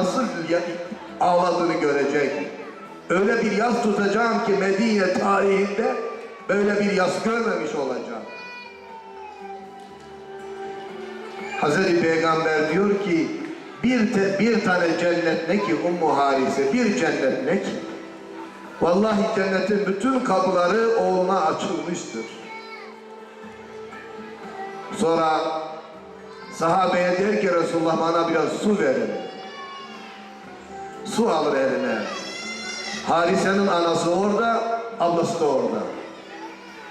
nasıl ağladığını görecek. Öyle bir yaz tutacağım ki Medine tarihinde böyle bir yaz görmemiş olacak. Hazreti Peygamber diyor ki bir, te- bir tane cennet ne ki Ummu Harise bir cennet ne ki? Vallahi cennetin bütün kapıları oğluna açılmıştır. Sonra sahabeye der ki Resulullah bana biraz su verin. Su alır eline. Harise'nin anası orada, ablası da orada.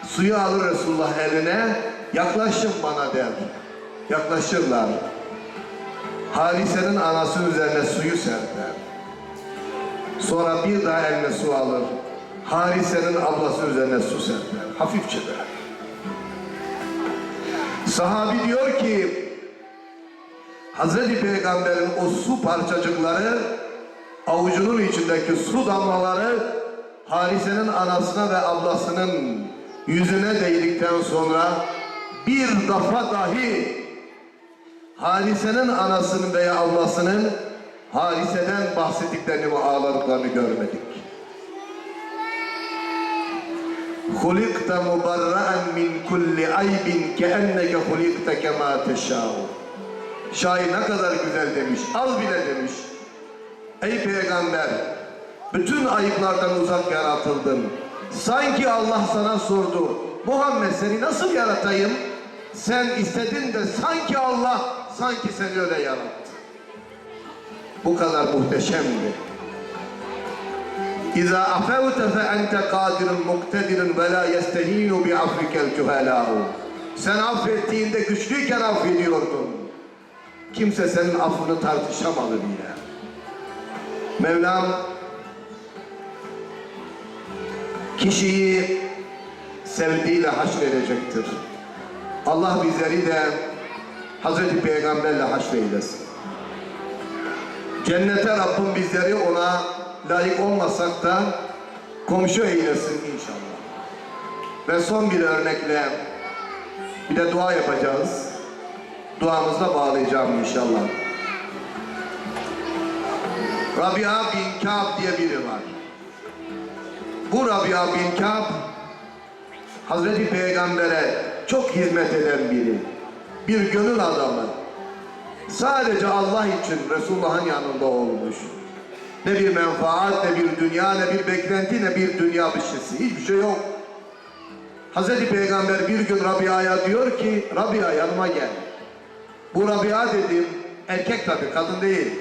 Suyu alır Resulullah eline, yaklaşın bana der. Yaklaşırlar. Harise'nin anasının üzerine suyu serper. Sonra bir daha eline su alır. Harise'nin ablasının üzerine su serper. Hafifçe de. Sahabi diyor ki Hazreti Peygamber'in o su parçacıkları avucunun içindeki su damlaları Harise'nin anasına ve ablasının yüzüne değdikten sonra bir defa dahi Harise'nin anasının veya ablasının Harise'den bahsettiklerini ve ağladıklarını görmedik. خُلِقْتَ مُبَرَّأً مِنْ كُلِّ عَيْبٍ كَأَنَّكَ خُلِقْتَ كَمَا تَشَاءُ Şair ne kadar güzel demiş, al bile demiş. Ey peygamber, bütün ayıplardan uzak yaratıldın. Sanki Allah sana sordu, Muhammed seni nasıl yaratayım? Sen istedin de sanki Allah, sanki seni öyle yarattı. Bu kadar muhteşemdi. İza afevte fe ente kadirun muktedirun ve la yestehinu bi afrikel cühelâhu. Sen affettiğinde güçlüyken affediyordun. Kimse senin affını tartışamadı bile. Mevlam kişiyi sevdiğiyle haşredecektir. Allah bizleri de Hazreti Peygamberle haşreylesin. Cennete Rabbim bizleri ona layık olmasak da komşu eylesin inşallah. Ve son bir örnekle bir de dua yapacağız. Duamızla bağlayacağım inşallah. Rabia bin Ka'b diye biri var. Bu Rabia bin Ka'b Hazreti Peygamber'e çok hizmet eden biri. Bir gönül adamı. Sadece Allah için Resulullah'ın yanında olmuş. Ne bir menfaat, ne bir dünya, ne bir beklenti, ne bir dünya bir Hiçbir şey yok. Hazreti Peygamber bir gün Rabia'ya diyor ki, Rabia yanıma gel. Bu Rabia dedim, erkek tabi, kadın değil.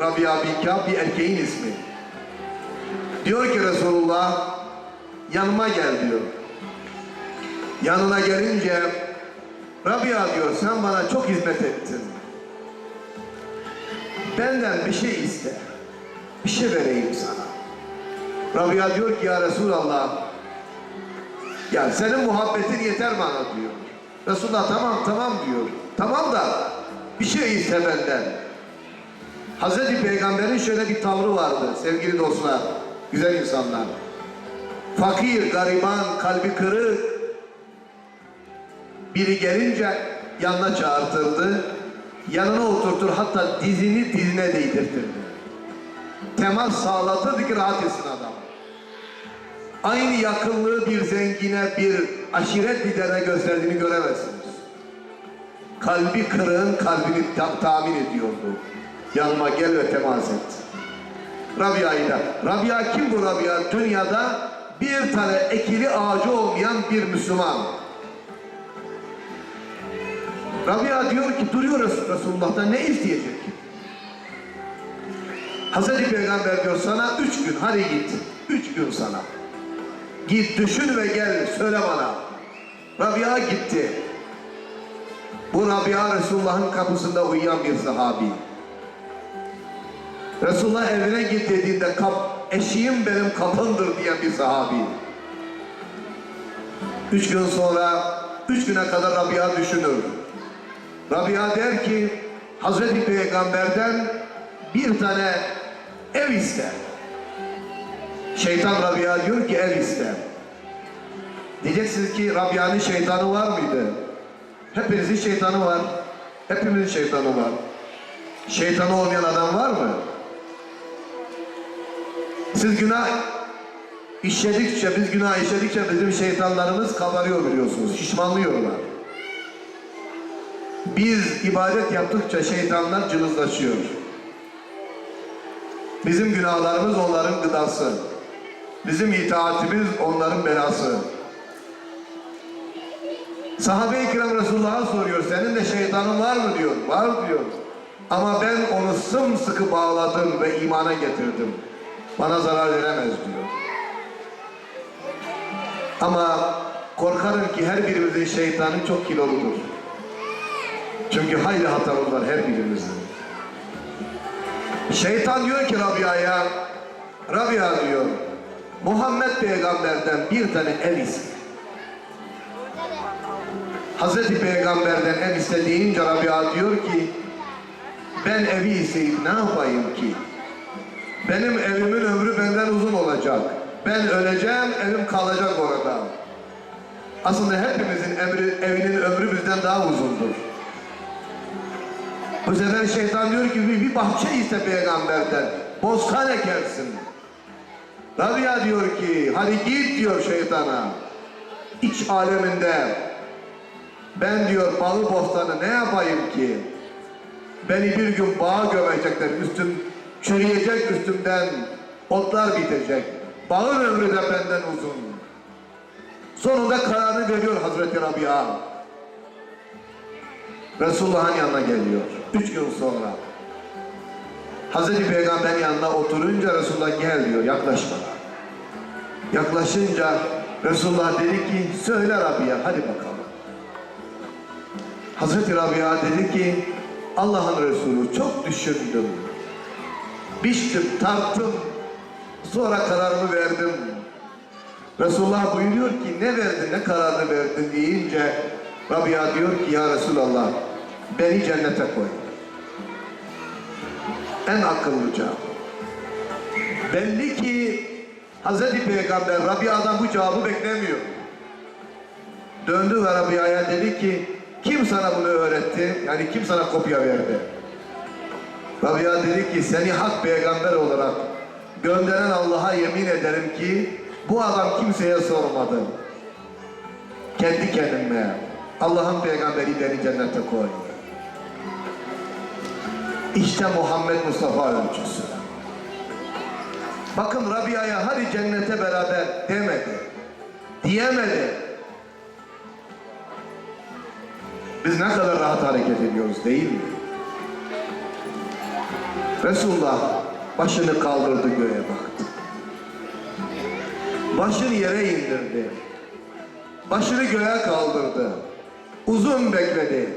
Rabia bin Kâb bir erkeğin ismi. Diyor ki Resulullah, yanıma gel diyor. Yanına gelince, Rabia diyor, sen bana çok hizmet ettin. Benden bir şey iste. Bir şey vereyim sana. Rabia diyor ki ya Resulallah, ya senin muhabbetin yeter bana diyor. Resulullah tamam tamam diyor. Tamam da bir şey iste benden. Hazreti Peygamber'in şöyle bir tavrı vardı sevgili dostlar, güzel insanlar. Fakir, gariban, kalbi kırık biri gelince yanına çağırtırdı. Yanına oturtur hatta dizini dizine değdirtirdi. Temas sağlatırdı ki rahat etsin adam. Aynı yakınlığı bir zengine, bir aşiret liderine gösterdiğini göremezsiniz. Kalbi kırığın kalbini ta- tahmin ediyordu. Yanıma gel ve temas et. Rabia'yı da. Rabia kim bu Rabia? Dünyada bir tane ekili ağacı olmayan bir Müslüman. Rabia diyor ki duruyor Resul- Resulullah'tan ne isteyecek? Hazreti Peygamber diyor sana üç gün hadi git. Üç gün sana. Git düşün ve gel söyle bana. Rabia gitti. Bu Rabia Resulullah'ın kapısında uyuyan bir sahabi. Resulullah evine git dediğinde kap, eşiğim benim kapımdır diyen bir sahabi. Üç gün sonra, üç güne kadar Rabia düşünür. Rabia der ki, Hazreti Peygamber'den bir tane ev ister. Şeytan Rabia diyor ki ev ister. Diyeceksiniz ki Rabia'nın şeytanı var mıydı? Hepinizin şeytanı var. Hepimizin şeytanı var. Şeytanı olmayan adam var mı? Siz günah işledikçe, biz günah işledikçe bizim şeytanlarımız kabarıyor biliyorsunuz, şişmanlıyorlar. Biz ibadet yaptıkça şeytanlar cılızlaşıyor. Bizim günahlarımız onların gıdası. Bizim itaatimiz onların belası. Sahabe-i kiram Resulullah'a soruyor, senin de şeytanın var mı diyor. Var diyor. Ama ben onu sımsıkı bağladım ve imana getirdim. Bana zarar veremez diyor. Ama korkarım ki her birimizin şeytanı çok kiloludur. Çünkü hayli hatamız var her birimizin. Şeytan diyor ki Rabia'ya, Rabia diyor, Muhammed peygamberden bir tane ev iste. Hazreti Peygamber'den ev iste deyince Rabia diyor ki, ben evi isteyip ne yapayım ki? Benim evimin ömrü benden uzun olacak. Ben öleceğim, evim kalacak orada. Aslında hepimizin emri, evinin ömrü bizden daha uzundur. Bu sefer şeytan diyor ki bir, bahçe iste peygamberden. Bostan ekersin. Rabia diyor ki hadi git diyor şeytana. İç aleminde ben diyor balı bostanı ne yapayım ki? Beni bir gün bağa gömecekler. Üstüm çürüyecek üstümden. Otlar bitecek. Bağın ömrü de benden uzun. Sonunda kararını veriyor Hazreti Rabia. Resulullah'ın yanına geliyor. Üç gün sonra. Hazreti Peygamber yanına oturunca Resulullah gel diyor, yaklaş bana. Yaklaşınca Resulullah dedi ki, söyle Rabia, hadi bakalım. Hazreti Rabia dedi ki, Allah'ın Resulü çok düşündüm. Biçtim, tarttım. Sonra kararımı verdim. Resulullah buyuruyor ki ne verdin, ne kararını verdin deyince Rabia diyor ki ya Resulallah beni cennete koy. En akıllıca. Belli ki Hazreti Peygamber Rabia'dan bu cevabı beklemiyor. Döndü ve Rabia'ya dedi ki kim sana bunu öğretti? Yani kim sana kopya verdi? Rabia dedi ki seni hak peygamber olarak gönderen Allah'a yemin ederim ki bu adam kimseye sormadı. Kendi kendime Allah'ın peygamberi beni cennete koy. İşte Muhammed Mustafa ölçüsü. Bakın Rabia'ya hadi cennete beraber demedi. Diyemedi. Biz ne kadar rahat hareket ediyoruz değil mi? Resulullah başını kaldırdı göğe baktı. Başını yere indirdi. Başını göğe kaldırdı. Uzun bekledi.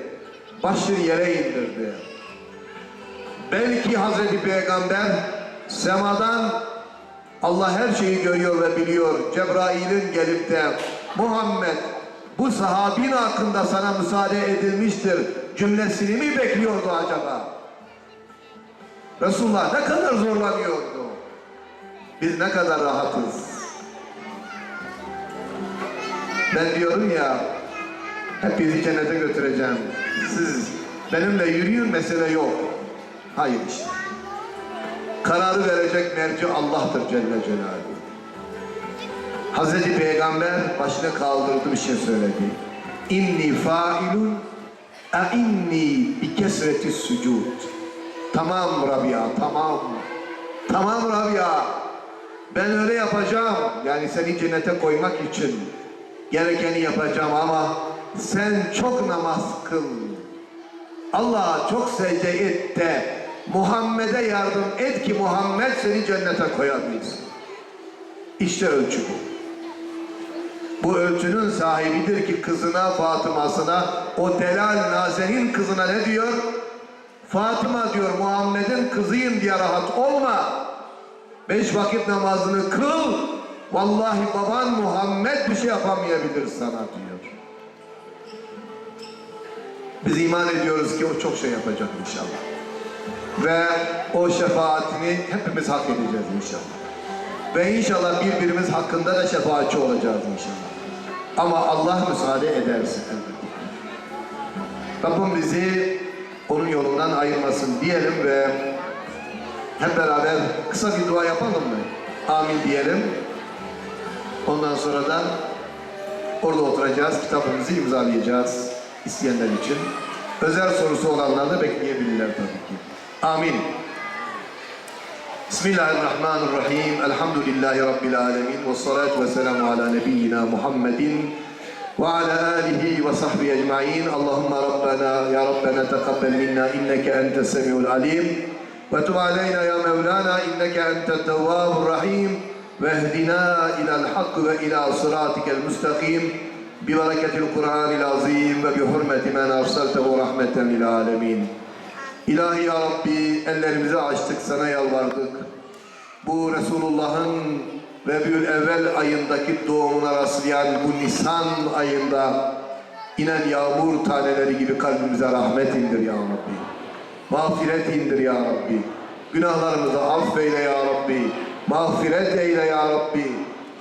Başını yere indirdi. Belki Hazreti Peygamber semadan Allah her şeyi görüyor ve biliyor. Cebrail'in gelip de Muhammed bu sahabin hakkında sana müsaade edilmiştir cümlesini mi bekliyordu acaba? Resulullah ne kadar zorlanıyordu. Biz ne kadar rahatız. Ben diyorum ya hep bizi cennete götüreceğim. Siz benimle yürüyün mesele yok. Hayır işte. Kararı verecek merci Allah'tır Celle Celaluhu. Hazreti Peygamber başını kaldırdı bir şey söyledi. İnni failun e inni bi kesreti sucud. Tamam Rabia, tamam. Tamam Rabia. Ben öyle yapacağım. Yani seni cennete koymak için gerekeni yapacağım ama sen çok namaz kıl. Allah'a çok secde et de Muhammed'e yardım et ki Muhammed seni cennete koyabilsin. İşte ölçü bu. Bu ölçünün sahibidir ki kızına Fatıma'sına o Delal Nazen'in kızına ne diyor? Fatıma diyor Muhammed'in kızıyım diye rahat olma. Beş vakit namazını kıl. Vallahi baban Muhammed bir şey yapamayabilir sana diyor. Biz iman ediyoruz ki o çok şey yapacak inşallah. Ve o şefaatini hepimiz hak edeceğiz inşallah. Ve inşallah birbirimiz hakkında da şefaatçi olacağız inşallah. Ama Allah müsaade elbette. Rabbim bizi onun yolundan ayırmasın diyelim ve hep beraber kısa bir dua yapalım mı? Amin diyelim. Ondan sonra da orada oturacağız, kitabımızı imzalayacağız isteyenler için. Özel sorusu olanlar da bekleyebilirler tabii ki. Amin. Bismillahirrahmanirrahim. Elhamdülillahi Rabbil alemin. Ve salatu ve selamu ala nebiyyina Muhammedin ya Rabbena tekabbel minna inneke entes semiul alim. Ve tub aleyna ya Mevlana inneke entet tevvabur rahim. Ve ehdina ilal hakkı ve ila sıratikel müstakim. Bibereketil Kur'anil azim ve bi hurmeti men arsaltehu rahmeten lil alemin. İlahi ya Rabbi ellerimizi açtık sana yalvardık. Bu Resulullah'ın Rebül Evvel ayındaki doğumuna rastlayan bu Nisan ayında inen yağmur taneleri gibi kalbimize rahmet indir ya Rabbi. Mağfiret indir ya Rabbi. Günahlarımızı affeyle ya Rabbi. Mağfiret eyle ya Rabbi.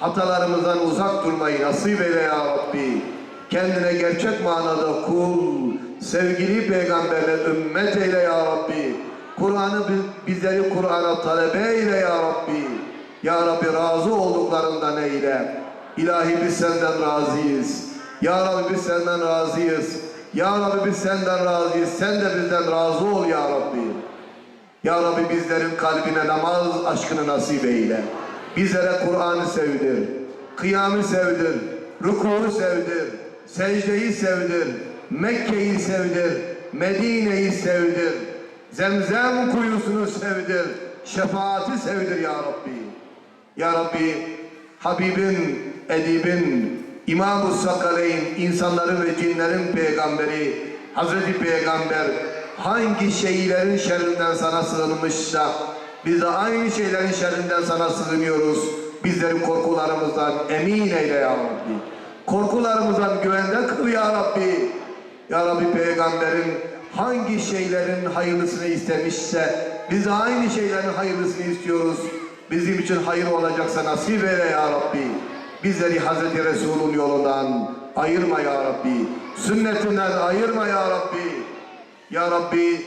Hatalarımızdan uzak durmayı nasip eyle ya Rabbi. Kendine gerçek manada kul, sevgili peygamberle ümmet eyle ya Rabbi. Kur'an'ı bi- bizleri Kur'an'a talebe eyle ya Rabbi. Ya Rabbi razı olduklarından eyle. İlahi biz senden razıyız. Ya Rabbi biz senden razıyız. Ya Rabbi biz senden razıyız. Sen de bizden razı ol ya Rabbi. Ya Rabbi bizlerin kalbine namaz aşkını nasip eyle. Bizlere Kur'an'ı sevdir. Kıyamı sevdir. Ruku'u sevdir. Secdeyi sevdir. Mekke'yi sevdir. Medine'yi sevdir. Zemzem kuyusunu sevdir. Şefaati sevdir ya Rabbi. Ya Rabbi Habibin, Edibin, İmam-ı Sakaleyn, insanların ve cinlerin peygamberi, Hazreti Peygamber hangi şeylerin şerrinden sana sığınmışsa biz de aynı şeylerin şerrinden sana sığınıyoruz. Bizleri korkularımızdan emin eyle ya Rabbi. Korkularımızdan güvende kıl ya Rabbi. Ya Rabbi peygamberin hangi şeylerin hayırlısını istemişse biz de aynı şeylerin hayırlısını istiyoruz. Bizim için hayır olacaksa nasip eyle ya Rabbi. Bizleri Hazreti Resul'ün yolundan ayırma ya Rabbi. Sünnetinden ayırma ya Rabbi. Ya Rabbi